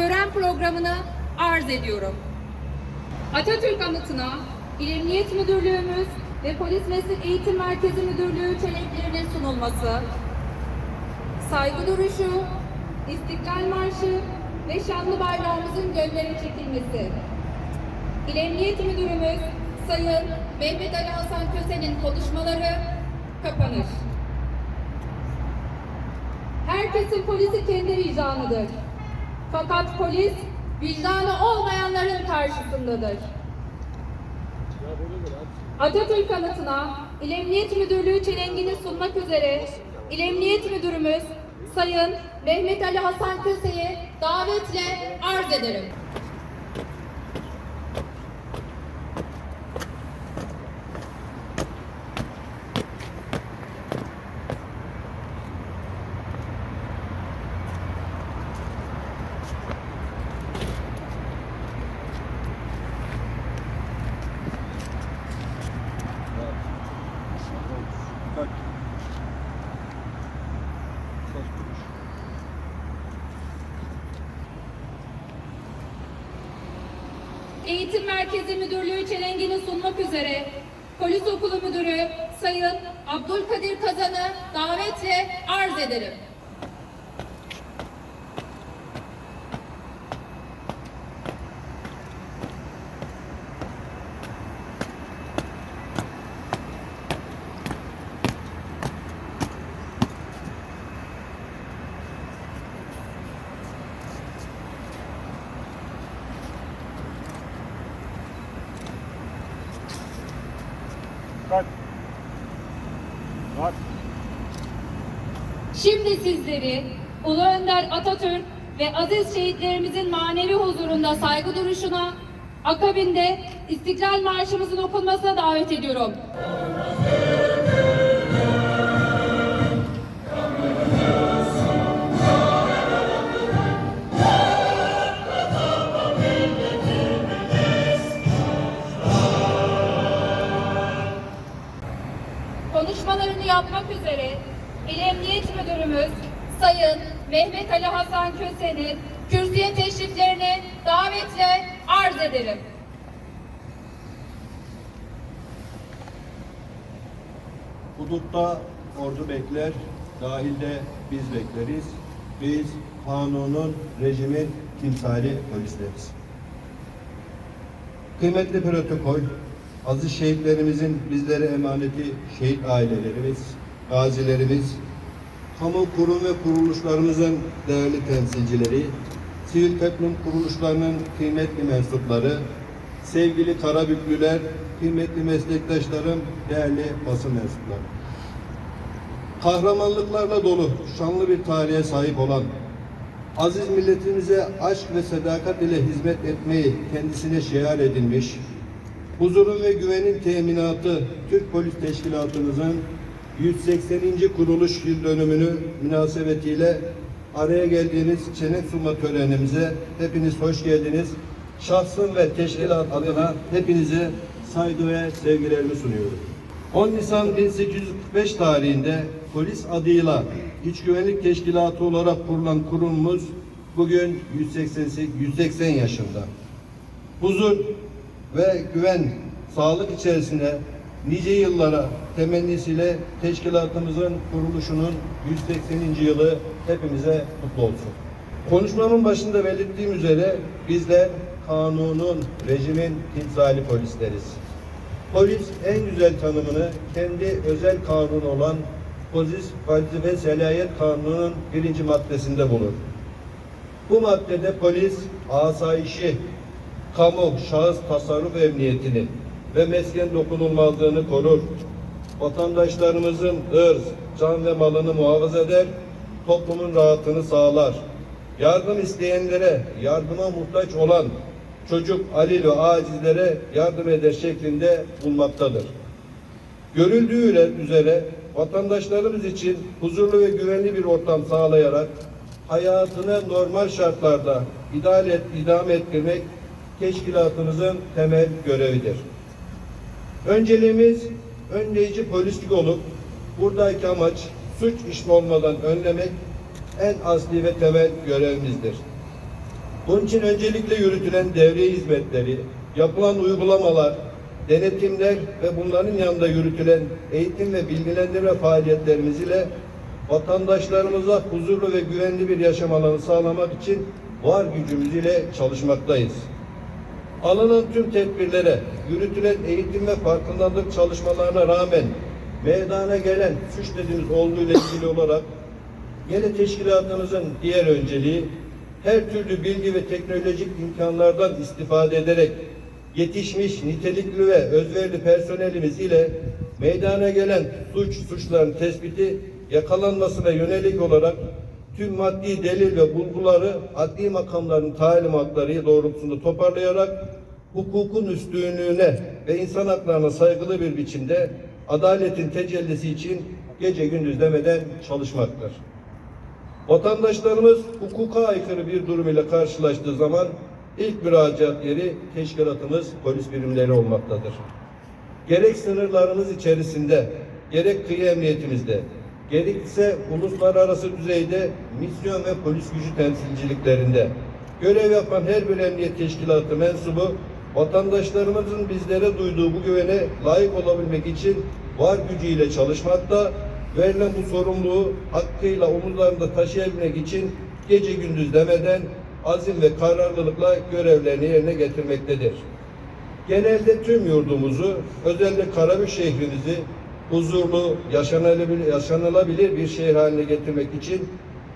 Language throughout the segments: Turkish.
tören programını arz ediyorum. Atatürk anıtına İl Emniyet Müdürlüğümüz ve Polis Meslek Eğitim Merkezi Müdürlüğü çelenklerinin sunulması, saygı duruşu, İstiklal Marşı ve şanlı bayrağımızın göllere çekilmesi. İl Emniyet Müdürümüz Sayın Mehmet Ali Hasan Köse'nin konuşmaları kapanır. Herkesin polisi kendi vicdanıdır. Fakat polis vicdanı olmayanların karşısındadır. Atatürk anıtına İl Emniyet Müdürlüğü çelengini sunmak üzere İl Emniyet Müdürümüz Sayın Mehmet Ali Hasan Köse'yi davetle arz ederim. Eğitim Merkezi Müdürlüğü çelengini sunmak üzere Polis Okulu Müdürü Sayın Abdülkadir Kazan'ı davetle arz ederim. Kaç? Kaç? Şimdi sizleri Ulu Önder Atatürk ve aziz şehitlerimizin manevi huzurunda saygı duruşuna, akabinde İstiklal Marşımızın okunmasına davet ediyorum. Konuşmalarını yapmak üzere İl Emniyet Müdürümüz Sayın Mehmet Ali Hasan Köse'nin kürsüye teşriflerini davetle arz ederim. Hudutta ordu bekler, dahilde biz bekleriz. Biz kanunun, rejimin timsali polisleriz. Kıymetli protokol, aziz şehitlerimizin bizlere emaneti şehit ailelerimiz, gazilerimiz, kamu kurum ve kuruluşlarımızın değerli temsilcileri, sivil toplum kuruluşlarının kıymetli mensupları, sevgili Karabüklüler, kıymetli meslektaşlarım, değerli basın mensupları. Kahramanlıklarla dolu, şanlı bir tarihe sahip olan, aziz milletimize aşk ve sadakat ile hizmet etmeyi kendisine şiar edinmiş, huzurun ve güvenin teminatı Türk Polis Teşkilatımızın 180. kuruluş yıl dönümünü münasebetiyle araya geldiğiniz çenek sunma törenimize hepiniz hoş geldiniz. Şahsım ve teşkilat adına hepinize saygı ve sevgilerimi sunuyorum. 10 Nisan 1845 tarihinde polis adıyla İç Güvenlik Teşkilatı olarak kurulan kurumumuz bugün 188, 180 yaşında. Huzur ve güven, sağlık içerisinde nice yıllara temennisiyle teşkilatımızın kuruluşunun 180. yılı hepimize kutlu olsun. Konuşmamın başında belirttiğim üzere bizler kanunun, rejimin timsali polisleriz. Polis en güzel tanımını kendi özel kanunu olan Polis Vazife Selayet Kanunu'nun birinci maddesinde bulur. Bu maddede polis asayişi, kamu, şahıs tasarruf emniyetini ve mesken dokunulmazlığını korur. Vatandaşlarımızın ırz, can ve malını muhafaza eder, toplumun rahatını sağlar. Yardım isteyenlere, yardıma muhtaç olan çocuk, alil ve acizlere yardım eder şeklinde bulmaktadır. Görüldüğü üzere vatandaşlarımız için huzurlu ve güvenli bir ortam sağlayarak hayatını normal şartlarda idare et, idame ettirmek teşkilatımızın temel görevidir. Önceliğimiz önleyici polislik olup buradaki amaç suç işli olmadan önlemek en asli ve temel görevimizdir. Bunun için öncelikle yürütülen devriye hizmetleri, yapılan uygulamalar, denetimler ve bunların yanında yürütülen eğitim ve bilgilendirme faaliyetlerimiz ile vatandaşlarımıza huzurlu ve güvenli bir yaşam alanı sağlamak için var gücümüz ile çalışmaktayız. Alınan tüm tedbirlere, yürütülen eğitim ve farkındalık çalışmalarına rağmen meydana gelen suç dediğimiz olduğu ile ilgili olarak yine teşkilatımızın diğer önceliği her türlü bilgi ve teknolojik imkanlardan istifade ederek yetişmiş nitelikli ve özverili personelimiz ile meydana gelen suç suçların tespiti yakalanmasına yönelik olarak tüm maddi delil ve bulguları adli makamların talimatları doğrultusunda toparlayarak hukukun üstünlüğüne ve insan haklarına saygılı bir biçimde adaletin tecellisi için gece gündüz demeden çalışmaktır. Vatandaşlarımız hukuka aykırı bir durum ile karşılaştığı zaman ilk müracaat yeri teşkilatımız polis birimleri olmaktadır. Gerek sınırlarımız içerisinde, gerek kıyı emniyetimizde, gerekse uluslararası düzeyde misyon ve polis gücü temsilciliklerinde görev yapan her bir emniyet teşkilatı mensubu vatandaşlarımızın bizlere duyduğu bu güvene layık olabilmek için var gücüyle çalışmakta, verilen bu sorumluluğu hakkıyla omuzlarında taşıyabilmek için gece gündüz demeden azim ve kararlılıkla görevlerini yerine getirmektedir. Genelde tüm yurdumuzu, özellikle Karabük şehrimizi huzurlu, yaşanılabilir, yaşanılabilir bir şehir haline getirmek için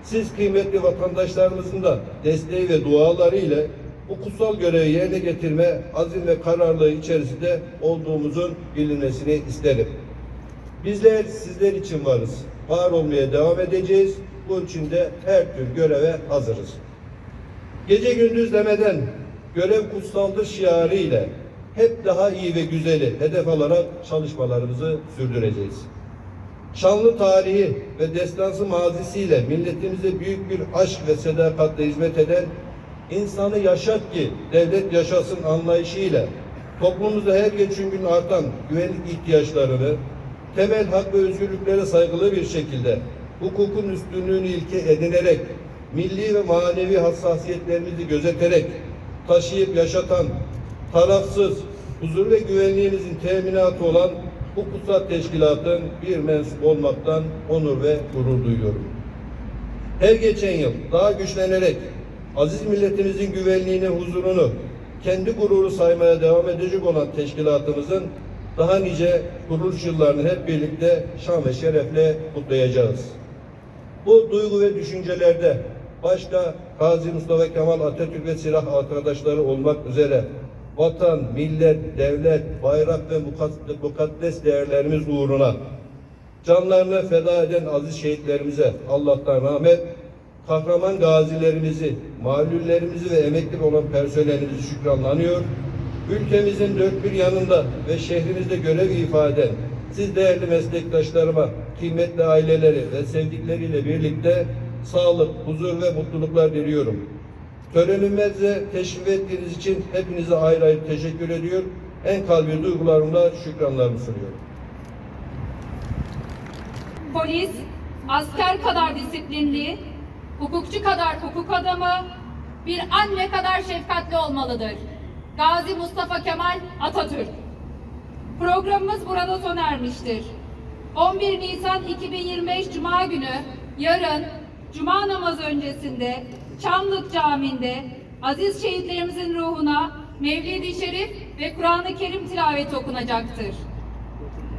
siz kıymetli vatandaşlarımızın da desteği ve duaları ile bu kutsal görevi yerine getirme azim ve kararlılığı içerisinde olduğumuzun bilinmesini isterim. Bizler sizler için varız. Var olmaya devam edeceğiz. Bunun için de her tür göreve hazırız. Gece gündüz demeden görev kutsaldır şiarı ile hep daha iyi ve güzeli hedef alarak çalışmalarımızı sürdüreceğiz. Şanlı tarihi ve destansı mazisiyle milletimize büyük bir aşk ve sadakatle hizmet eden insanı yaşat ki devlet yaşasın anlayışıyla toplumumuzda her geçen gün artan güvenlik ihtiyaçlarını temel hak ve özgürlüklere saygılı bir şekilde hukukun üstünlüğünü ilke edinerek milli ve manevi hassasiyetlerimizi gözeterek taşıyıp yaşatan tarafsız, huzur ve güvenliğimizin teminatı olan bu kutsal teşkilatın bir mensup olmaktan onur ve gurur duyuyorum. Her geçen yıl daha güçlenerek aziz milletimizin güvenliğini, huzurunu kendi gururu saymaya devam edecek olan teşkilatımızın daha nice kuruluş yıllarını hep birlikte şan ve şerefle kutlayacağız. Bu duygu ve düşüncelerde başta Gazi Mustafa Kemal Atatürk ve silah arkadaşları olmak üzere vatan, millet, devlet, bayrak ve mukaddes değerlerimiz uğruna canlarını feda eden aziz şehitlerimize Allah'tan rahmet, kahraman gazilerimizi, mağlullerimizi ve emekli olan personelimizi şükranlanıyor. Ülkemizin dört bir yanında ve şehrimizde görev ifade siz değerli meslektaşlarıma, kıymetli aileleri ve sevdikleriyle birlikte sağlık, huzur ve mutluluklar diliyorum. Törenimize teşrif ettiğiniz için hepinize ayrı ayrı teşekkür ediyor. En kalbi duygularımla şükranlarımı sunuyorum. Polis, asker kadar disiplinli, hukukçu kadar hukuk adamı, bir anne kadar şefkatli olmalıdır. Gazi Mustafa Kemal Atatürk. Programımız burada sona ermiştir. 11 Nisan 2025 Cuma günü yarın Cuma namazı öncesinde Çamlık Camii'nde aziz şehitlerimizin ruhuna Mevlid-i Şerif ve Kur'an-ı Kerim tilaveti okunacaktır.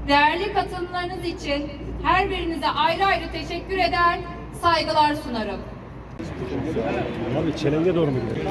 Değerli katılımlarınız için her birinize ayrı ayrı teşekkür eder, saygılar sunarım. Abi çelenge doğru mu gidiyor?